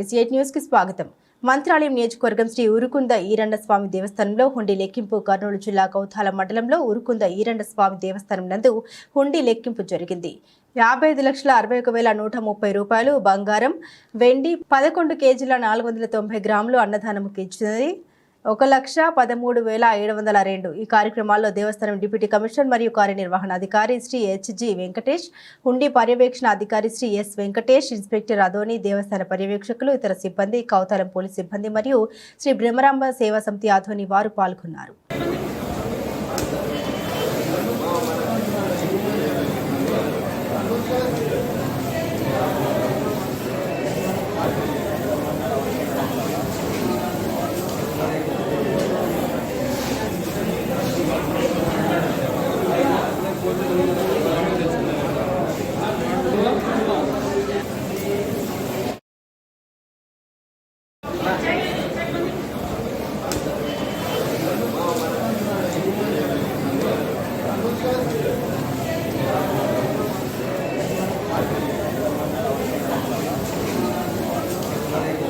ఎస్ఎయిట్ న్యూస్కి స్వాగతం. మంత్రాలయం నియోజకవర్గం శ్రీ ఉరుకుంద ఈరండ స్వామి దేవస్థానంలో హుండీ లెక్కింపు కర్నూలు జిల్లా కౌతాల మండలంలో ఉరుకుంద ఈరండ స్వామి దేవస్థానం నందు హుండీ లెక్కింపు జరిగింది. యాభై ఐదు లక్షల అరవై ఒక వేల నూట ముప్పై రూపాయలు బంగారం వెండి పదకొండు కేజీల నాలుగు వందల తొంభై గ్రాములు అన్నదానముకి ఇచ్చినది. ఒక లక్ష పదమూడు వేల ఏడు వందల రెండు. ఈ కార్యక్రమాల్లో దేవస్థానం డిప్యూటీ కమిషనర్ మరియు కార్యనిర్వహణ అధికారి శ్రీ హెచ్జి వెంకటేష్ హుండీ పర్యవేక్షణ అధికారి శ్రీ ఎస్ వెంకటేష్ ఇన్స్పెక్టర్ అదోని దేవస్థాన పర్యవేక్షకులు ఇతర సిబ్బంది కౌతాలం పోలీస్ సిబ్బంది మరియు శ్రీ బ్రహ్మరాంబ సేవా సమితి అధోని వారు పాల్గొన్నారు. Gracias.